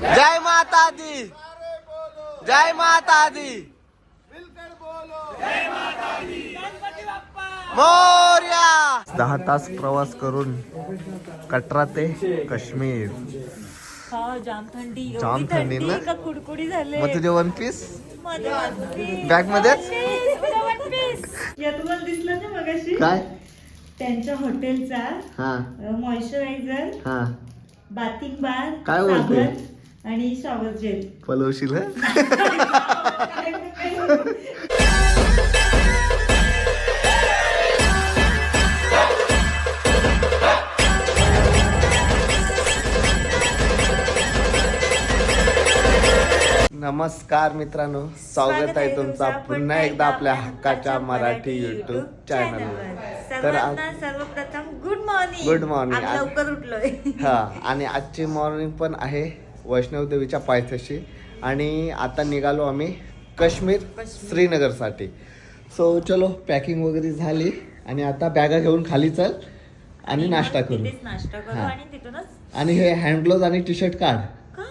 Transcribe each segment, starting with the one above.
जय माता दी। जय माता दी। मोर्या। दहा तास प्रवास करून कटरा ते काश्मीर. हा जाम थंडी एवढी जाम थंडी ना? कुडकुडी झाले? मग तुझे वन पीसमध्ये. बॅग मध्येच? One piece, उद्या one piece. या तुम्हाला दिसलं ना मगाशी? काय? त्यांच्या हॉटेलचा हा. मॉइश्चरायझर हा. बाथिंग बार काय बोलते? आणि शॉवर जेल पलवशील? नमस्कार मित्रांनो स्वागत आहे तुमचा पुन्हा एकदा आपल्या हक्काच्या मराठी युट्यूब चॅनलवर तर सर्वप्रथम गुड मॉर्निंग. आज आज- लवकर उठलोय. हा आणि आजची मॉर्निंग पण आहे वैष्णव देवीच्या पायथ्याशी. आणि आता निघालो आम्ही काश्मीर श्रीनगरसाठी. सो चलो पॅकिंग वगैरे झाली. आणि आता बॅगा घेऊन खाली चल. आणि नाश्ता करू. नाश्ता हा. आणि हे हँड ग्लोव्ह आणि टी शर्ट काढ. का?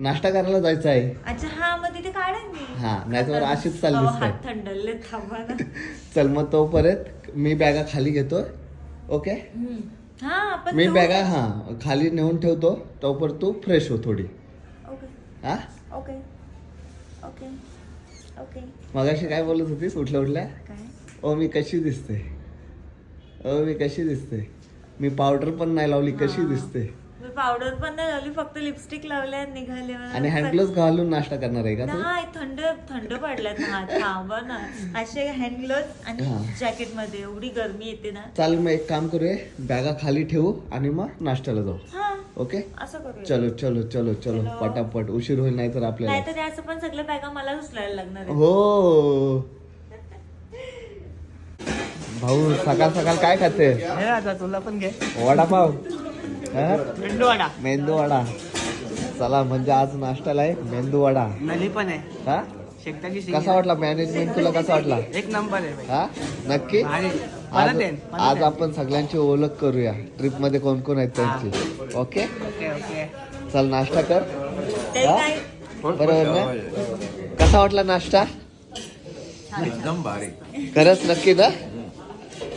नाश्ता करायला जायचं आहे. अच्छा हा मग तिथे काढेन मी. हा, नाहीतर अशीच ना. चल मग तोपर्यंत मी बॅगा खाली घेतो. ओके. हा मी बॅगा हा खाली नेऊन ठेवतो तोपर्यंत तू फ्रेश हो थोडी. ओके हा? ओके ओके ओके मगाशी काय बोलत होतीस? उठल्या उठल्या? काय? ओ मी कशी दिसते? ओ मी कशी दिसते? मी पावडर पण नाही लावली कशी. दिसते? मी पावडर पण नाही लावली फक्त लिपस्टिक लावल्या निघाले. आणि हँडग्लोव्ह घालून नाश्ता करणार आहे का तू? नाही थंड थंड पडल्यात ना हात थांबा ना. असे हँड ग्लोव्ह आणि. जॅकेटमध्ये एवढी गरमी येते ना. चाल मग एक काम करूया बॅगा खाली ठेवू आणि मग नाश्त्याला जाऊ. हा. ओके? असं करूया. चलो चलो चलो चलो. चलो. पटापट. उशीर होईल नाही तर आपल्याला. नाहीतर असं पण सगळं बॅगा मला उचलायला लागणार आहे हो. भाऊ सकाळ सकाळ काय खाते हे आता तुला पण घे. वडापाव. हा? मेंदू वडा मेंदू वडा चला म्हणजे आज नाश्त्याला आहे मेंदू वडा नली पण आहे. हा? शेकटाची कसा वाटला मॅनेजमेंट तुला कसा वाटला? एक नंबर आहे भाई. हा? नक्की? भारी. आज परत येईन, परत आज येईन. आपण सगळ्यांची ओळख करूया. ट्रिपमध्ये कोण कोण आहेत त्यांची. ओके ओके ओके चल नाश्ता कर. ते हा? काय बरोबर ना? कसा वाटला नाश्ता? एकदम भारी. खरंच नक्की ना?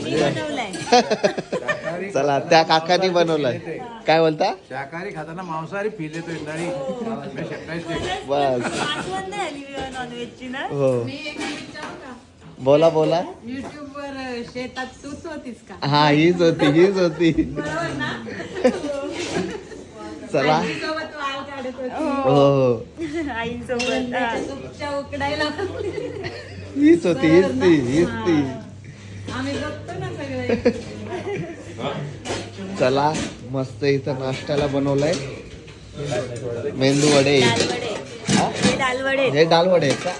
मी बनवलाय. चला त्या काकानी बनवलंय काय बोलता? शाकाहारी खाताना मांसाहारी फील येतोय नळी मी शेकटाईच नाही. बस. आठवण नाही आली नॉनव्हेजची ना? हो. बोला बोला. युट्यूब वर शेतात तूच होतीस का? हा हीच होती हीच होती. बरोबर ना? चला. सोबत वाल काढत होती. हो. हो आईसोबत हा. उकडायला हीच होती हीच ती हीच ती. आम्ही बघतो ना सगळे. चला मस्त इथं नाश्त्याला बनवलंय. मेंदू वडे. हा? हे दालवडे. हे डाल वडे आहेत का?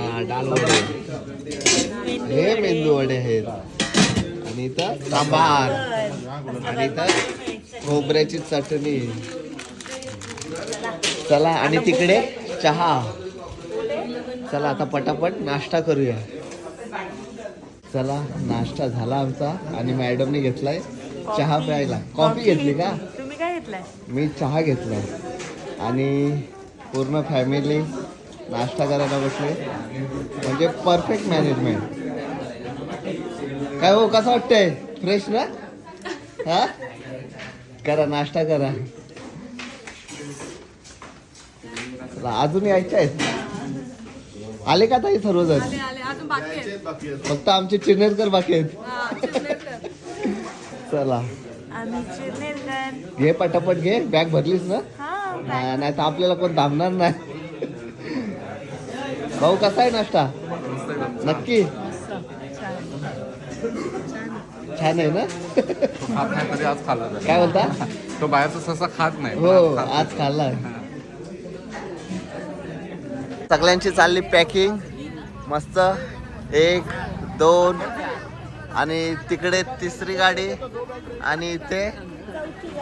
हा डाल वडे हे. मेंदू वडे आहेत. आणि इथं सांबार. आणि इथं खोबऱ्याची चटणी. चला आणि तिकडे चहा. चला आता पटापट नाश्ता करूया. चला नाश्ता झाला आमचा. आणि मॅडमने घेतलाय. चहा प्यायला. कॉफी घेतली का? तुम्ही काय घेतलाय? मी चहा घेतलाय आणि पूर्ण फॅमिली नाश्ता करायला बसले. म्हणजे परफेक्ट मॅनेजमेंट काय हो कसं वाटतंय? फ्रेश ना? हा? करा नाश्ता करा. अजून यायचे आहेत. आले का ताई सर्वजण? फक्त आमचे चिरनेरकर बाकी आहेत. हा. चला. घे पटापट घे बॅग भरलीस ना? हा नाही तर आपल्याला कोण थांबणार नाही. भाऊ कसा आहे नाश्ता? नक्की? छान आहे ना? तो खात नाही तरी आज खाल्ला त्याने. काय बोलता? तो बाहेरचा ससा खात नाही हो. आज खाल्ला. सगळ्यांची चालली पॅकिंग. मस्त. एक दोन. आणि तिकडे तिसरी गाडी आणि इथे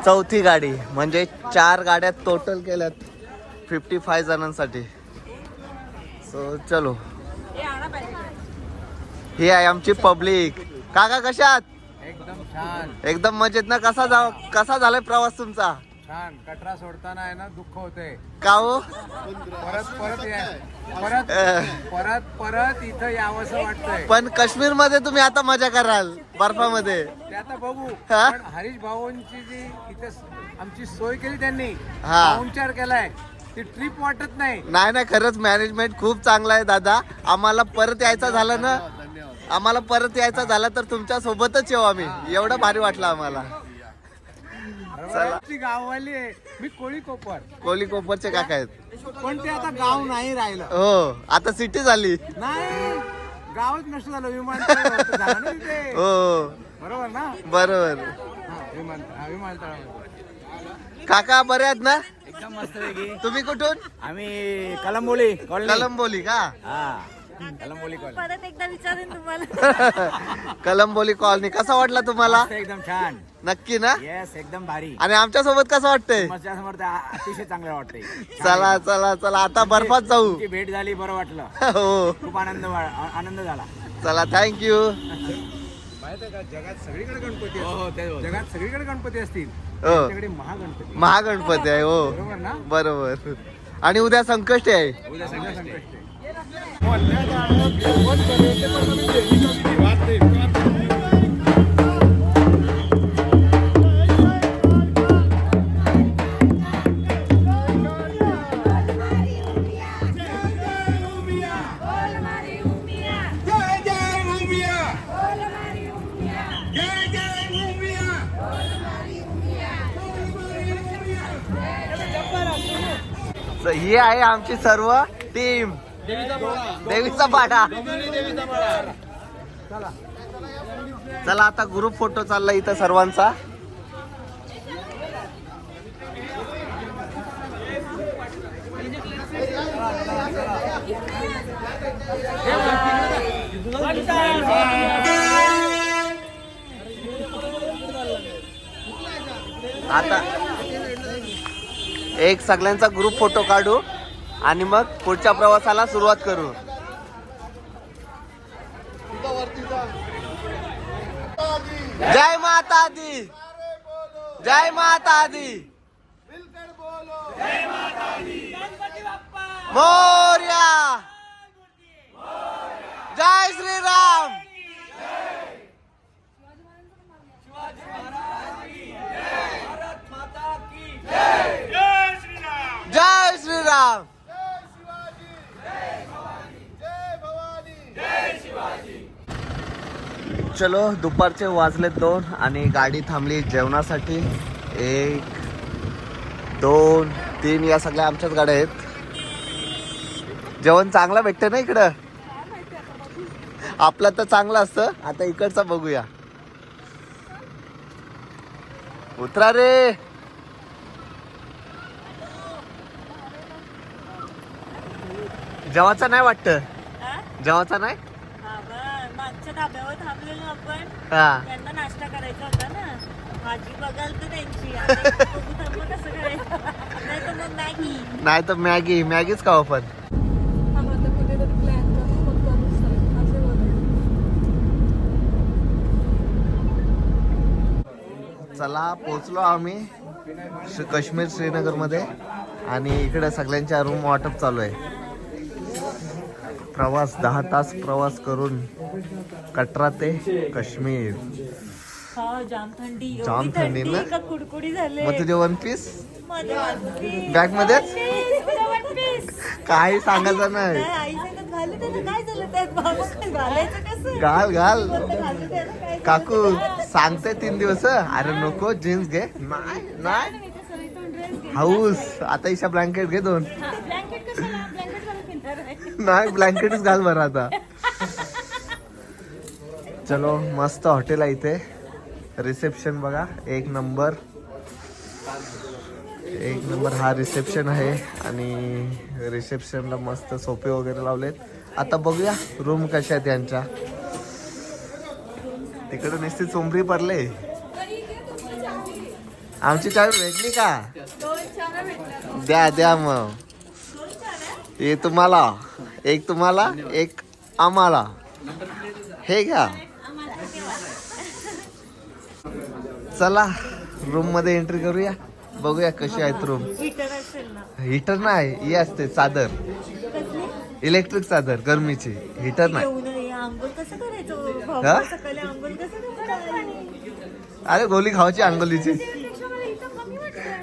चौथी गाडी. म्हणजे चार गाड्या टोटल केल्यात फिफ्टी फाय जणांसाठी. सो चलो. ही आहे आमची पब्लिक काका कशात एकदम मजेत ना? कसा जा कसा झालाय प्रवास तुमचा? छान. कटरा सोडताना आहे ना दुःख होतंय. का हो? परत परत या. परत परत परत इथं यावंसं वाटतंय. पण काश्मीरमध्ये तुम्ही आता मजा कराल बर्फामध्ये. ते आता बघू. हा? पण हरीश भाऊंची जी इथे स- आमची सोय केली त्यांनी हा. पाहुणचार केलाय. ती ट्रिप वाटत नाही. नाही नाही खरंच मॅनेजमेंट खूप चांगला आहे दादा. आम्हाला परत यायचं झालं ना आम्हाला परत यायचं झालं तर तुमच्या सोबतच येऊ आम्ही. एवढं भारी वाटलं आम्हाला. गाववाली आहे. मी कोळी कोपर. कोहली कोपरचे काका आहेत. पण ते आता गाव नाही राहिलं. हो आता सिटी झाली. नाही. गावच नष्ट झालं विमानतळ होतं झालं ना तिथे हो. बरोबर ना? बरोबर. हा, हा, काका बरे आहेत ना? एकदम मस्त वेगळी तुम्ही कुठून? आम्ही कलंबोली कॉलनी कलंबोली का? हा कलंबोली कॉलनी परत एकदा विचारेन तुम्हाला. कलंबोली कॉलनी कसा वाटला तुम्हाला? एकदम छान. नक्की ना? येस एकदम भारी. आणि आमच्यासोबत कसं वाटतंय? समोर ते आ- अतिशय चांगलं वाटतंय. चला चला चला. आता बर्फात जाऊ. तुमची भेट झाली बरं वाटलं. हो. खूप आनंद वा- आ- आनंद झाला. चला थँक्यू माहीत आहे का जगात सगळीकडे गणपती हो हो असतील. जगात सगळीकडे गणपती असतील हो. महागणपती. महागणपती आहे हो. बरोबर ना? बरोबर. आणि उद्या संकष्टी आहे. उद्या सगळं संकष्ट ही आहे ही आहे आमची सर्व टीम देवीचा पाडा. चला आता ग्रुप फोटो चालला इथं सर्वांचा. आता एक सगळ्यांचा ग्रुप फोटो काढू आणि मग पुढच्या प्रवासाला सुरुवात करू. जय माता दी जय माता दी मोर्या जय श्रीराम जय श्रीराम चलो दुपारचे वाजलेत दोन आणि गाडी थांबली जेवणासाठी. एक दोन तीन या सगळ्या आमच्याच गाड्या आहेत. जेवण चांगलं भेटतं ना इकडं? आपलं तर चांगलं असतं. आता इकडचं बघूया. उतरा रे! जेवाचा नाही वाटतं? जेवाचा नाही? हा धाब्यावर थांबलेलो आपण. हा. त्यांना नाश्ता करायचा होता ना. भाजी बघाल तर त्यांची. आता बघू थांबू कसं करायचं. नाही तर मग मॅगी. नाही तर मॅगी. मॅगीच खाऊ आपण. बोलायचे. चला पोचलो आम्ही श्री- काश्मीर श्रीनगरमध्ये. आणि इकडे सगळ्यांच्या रूम वाटप चालू आहे. प्रवास दहा तास प्रवास करून कटरा ते काश्मीर जाम थंडी. जाम एवढी थंडी ना? का कुडकुडी झाले? मग तुझे वन पीस? मध्ये मध्येच? One piece. काही सांगायचं नाही. घालू घाल? काकू सांगते तीन दिवस अरे नको जीन्स घे. नाही नाही. हाऊस. आता ईशा ब्लँकेट घे दोन. नाही ब्लँकेटच घाल बरं आता. चलो मस्त हॉटेल आहे इथे. रिसेप्शन बघा एक नंबर. एक नंबर हा रिसेप्शन आहे आणि रिसेप्शनला मस्त सोपे वगैरे लावलेत. आता बघूया रूम कशा आहेत यांच्या. तिकडे नुसती चोंबरी पडले. आमची चावी भेटली का? द्या द्या मग. हे तुम्हाला. एक तुम्हाला एक आम्हाला. हे घ्या. चला रूममध्ये एंट्री करूया. बघूया कशी आहेत रूम हिटर नाही ही असते चादर. इलेक्ट्रिक चादर गरमीची. हिटर नाही. हा? अरे गोली खावायची अंगोलीची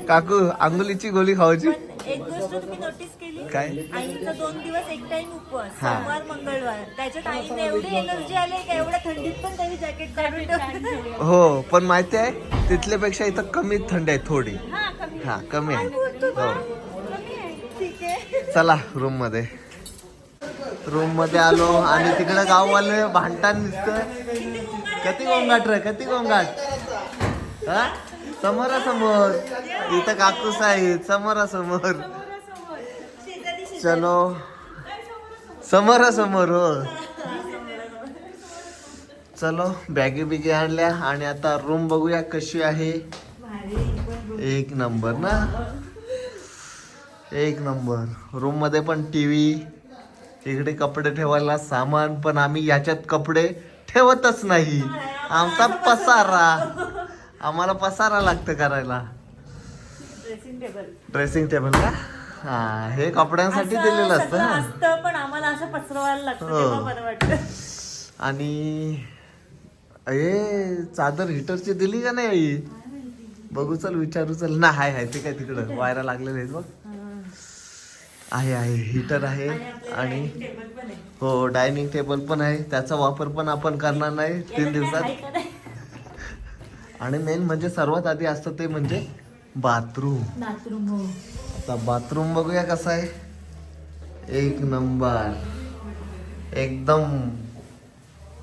काकू अंगोलीची गोली खावायची पण एक गोष्ट तुम्ही नोटीस केली काय? आईचा दोन दिवस एक टाइम उपवास हा. सोमवार मंगळवार. त्याच्यात आईने एवढी एनर्जी आली का एवढ्या थंडीत पण त्यांनी जॅकेट काढून ठेवलं. हो पण माहिती आहे तिथल्यापेक्षा इथं कमी थंड आहे थोडी. हा कमी. आहे. हो. ठीक आहे. चला रूममध्ये. रूममध्ये आलो आणि तिकडे गाववाले भांडताना दिसत कती गोंगाट रे कती गोंगाट? हा? समोरासमोर. इथं काकूस आहेत समोरासमोर. चलो समोरासमोर हो. चलो बॅगी बिगी आणल्या आणि आता रूम बघूया कशी आहे. एक नंबर ना? एक नंबर रूममध्ये पण टीव्ही इकडे कपडे ठेवायला सामान पण आम्ही याच्यात कपडे ठेवतच नाही. आमचा पसारा. आम्हाला पसारा लागतं करायला. ड्रेसिंग टेबल ड्रेसिंग टेबल का? हा हे कपड्यांसाठी दिलेलं असतं ना? असतं पण आम्हाला असं पसरवायला लागतं हो. तेव्हा बरं वाटतं. आणि हे चादर हिटरची दिली का नाही आई? बघू चल विचारू चल. ना हाय हाय ते काय तिकडं वायरा लागलेले आहेत बघ. आहे आहे हिटर आहे आणि टेबल पण आहे. हो डायनिंग टेबल पण आहे. त्याचा वापर पण आपण करणार नाही तीन दिवसात. आहे का नाही? आणि मेन म्हणजे सर्वात आधी असतं ते म्हणजे बाथरूम बाथरूम हो. आता बाथरूम बघूया कसा आहे. एक नंबर एकदम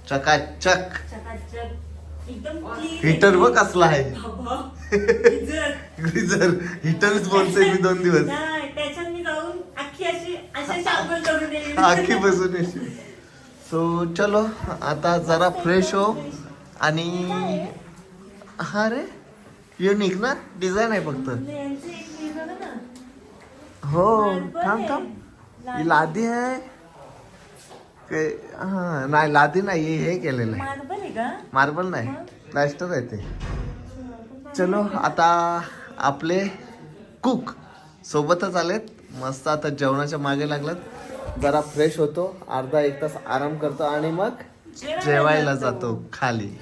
चकाचक. हीटर हिटर बघ कसला आहे. गिझर. ग्रीजर हिटरच बोलतोय मी दोन दिवस. आखी बसून सो चलो आता जरा फ्रेश हो. आणि हा रे युनिक ना? डिझाईन आहे फक्त. हे थांब. थांब. ही लादी आहे. हा नाही लादी नाही हे- हे केलेलं आहे. मार्बल आहे का? मार्बल नाही. प्लॅस्टर आहे ते. चलो आता आपले कुक सोबतच आलेत. मस्त आता जेवणाच्या मागे लागलात. जरा फ्रेश होतो. अर्धा एक तास आराम करतो आणि मग जेवायला जातो खाली.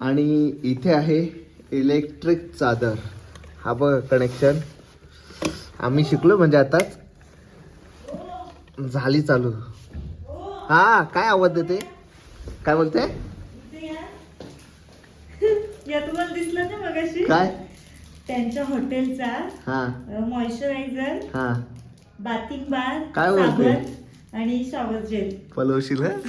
आणि इथे आहे इलेक्ट्रिक चादर. हा बघ कनेक्शन आम्ही शिकलो म्हणजे आताच. झाली चालू. हा काय आवाज देते? काय बोलते? काय? त्यांच्या हॉटेलचा हा. मॉइश्चरायझर हा. बाथिंग बार काय बोलते? आणि शॉवर जेल पलवशील हं?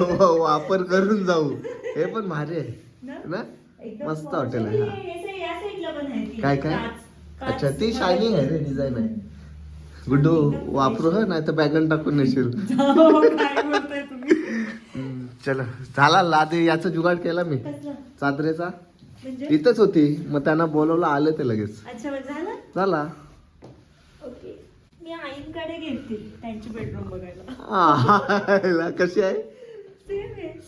हो, वापर करून जाऊ. हे पण भारी आहे. ना? मस्त हॉटेल आहे हा. काय काय? अच्छा ती शायनिंग आहे रे डिझाईन आहे. गुड्डू वापरू ह नाही तर बॅगन टाकून नेशील. चला. झाला लादी याचा जुगाड केला मी. चादरेचा. म्हणजे? इथंच होती. मग त्यांना बोलवलं आले ते लगेच. झालं? झाला. ओके. मी आईंकडे गेलते त्यांची बेडरूम बघायला. आह, कशी आहे?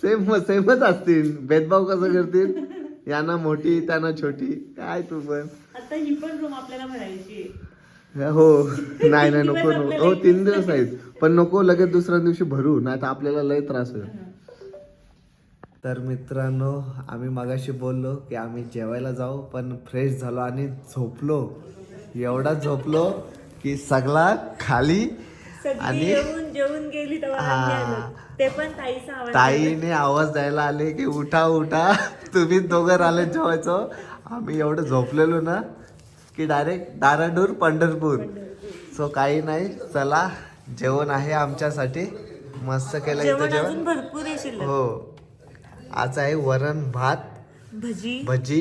सेम सेमच असतील. भेदभाव कसं करतील? यांना मोठी त्यांना छोटी. काय तू पण. आता ही पण रूम आपल्याला भरायची. हो. नाही नाही नको नको. हो तीन दिवस आहेत. पण नको लगेच दुसऱ्या दिवशी भरू. नाही तर आपल्याला लय त्रास होईल. तर मित्रांनो आम्ही मगाशी बोललो की आम्ही जेवायला जाऊ पण फ्रेश झालो आणि झोपलो. एवढा झोपलो की सगळा खाली सगळी आणि येऊन जेवून गेली तेव्हा आम्ही हा. आलो. ते पण ताईचा आवाज ताईने आवाज द्यायला आले की उठा उठा. तुम्ही दोघं राहिले जेवायचो. आम्ही एवढं झोपलेलो ना की डायरेक्ट दाराडूर पंढरपूर. सो काही नाही. चला जेवण आहे आमच्यासाठी. मस्त केलं इथं जेवण अजून भरपूर आहे शिल्लक. हो. आज आहे वरण भात भजी भजी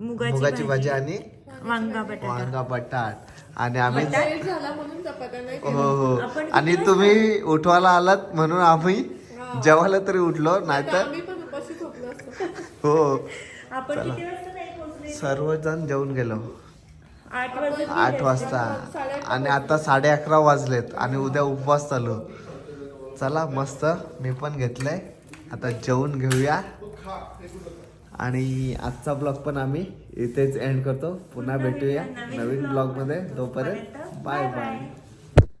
मुगाची मुगाची भाजी आणि वांगा बटाटा. वांगा बटाट. आणि आम्ही हो हो. आणि तुम्ही उठवायला आलात म्हणून आम्ही जेवायला तरी उठलो नाहीतर हो. पोहोचले? सर्वजण जेवून गेलो. आठ वाजता. आठ वाजता. आणि आता साडे अकरा वाजलेत आणि उद्या उपवास चालू. चला मस्त. मी पण घेतलंय. आता जेवून घेऊया. आणि आजचा ब्लॉग पण आम्ही इथेच एंड करतो. पुन्हा भेटूया नवीन ब्लॉगमध्ये. तोपर्यंत बाय बाय